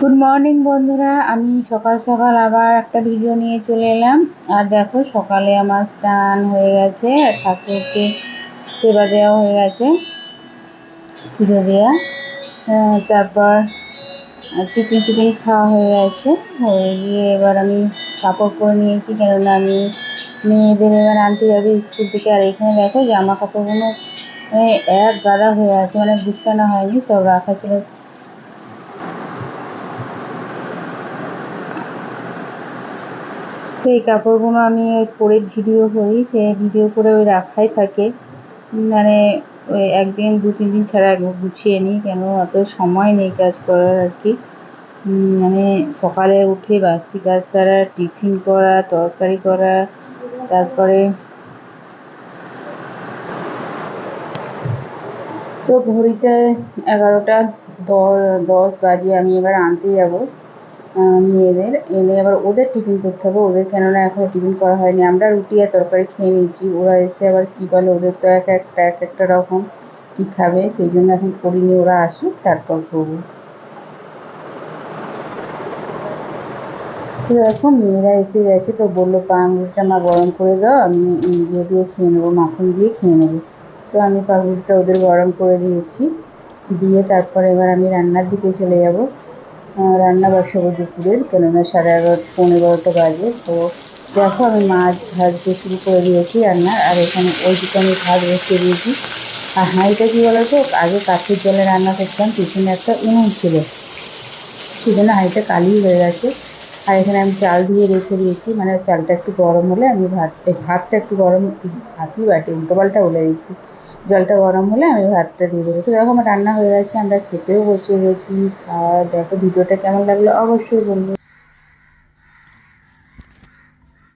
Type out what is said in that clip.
Good morning বন্ধুরা। আমি সকাল সকাল আবার একটা ভিডিও নিয়ে চলে এলাম। আর দেখো, সকালে আমার স্নান হয়ে গেছে ঠাকুরকে সেবা দেওয়া হয়ে গেছে, পুজো দেওয়া। তারপর টিফিন টিফিন খাওয়া হয়ে গেছে। হয়ে গিয়ে এবার আমি কাপড় পরে নিয়েছি, কেননা আমি মেয়েদের এবার আনতে যাবে স্কুল থেকে। আর এখানে দেখো, জামা কাপড়গুলো এক গাদা হয়ে আছে মানে বিছানা হয়নি, সব রাখা ছিল তো এই কাপড়গুলো আমি ওই পরে ভিডিও করি, সে ভিডিও করে ওই রাখাই থাকে। মানে ওই একদিন দু তিন দিন ছাড়া একবার গুছিয়ে নিই, কেন অত সময় নেই কাজ করার আর কি। মানে সকালে উঠে বাসি কাজ ছাড়া, টিফিন করা, তরকারি করা, তারপরে তো ঘড়িতে এগারোটা দশ বাজে আমি এবার আনতে যাব। মেয়েদের। এনে আবার ওদের টিফিন করতে হবে। ওদের কেননা এখনও টিফিন করা হয়নি। আমরা রুটি আর তরকারি খেয়ে নিয়েছি। ওরা এসে আবার কী বলে? ওদের তো এক একটা এক একটা রকম কী খাবে? সেই জন্য এখন করিনি। ওরা আসুক, তারপর করব। তো এখন মেয়েরা এসে গেছে তো বলল পাউরুটিটা মা গরম করে দাও। আমি ইয়ে দিয়ে খেয়ে নেব, মাখন দিয়ে খেয়ে নেব। তো আমি পাউরুটিটা ওদের গরম করে দিয়েছি। দিয়ে তারপরে এবার আমি রান্নার দিকে চলে যাব। রান্না বসাবো দুপুরের কেননা সাড়ে এগারোটা, পৌনে এগারোটা বাজে। তো দেখো, আমি মাছ ভাজতে শুরু করে দিয়েছি রান্না আর এখানে ওই দিকে আমি ভাত বসিয়ে দিয়েছি। আর হাঁড়িটা কী বলো তো আগে কাঠের জলে রান্না করতাম, পিছনে একটা উনুন ছিল। সেজন্য হাঁড়িটা কালি হয়ে গেছে। আর এখানে আমি চাল দিয়ে রেখে দিয়েছি। মানে চালটা একটু গরম হলে আমি ভাত ভাতটা একটু গরম, ভাতই বাটি, উল্টো পাল্টা বলে দিচ্ছি। জলটা গরম হলে আমি ভাতটা দিয়ে দেবো। তো দেখো আমার রান্না হয়ে গেছে, আমরা খেতেও বসে গেছি। আর দেখো, ভিডিওটা কেমন লাগল অবশ্যই বলবে।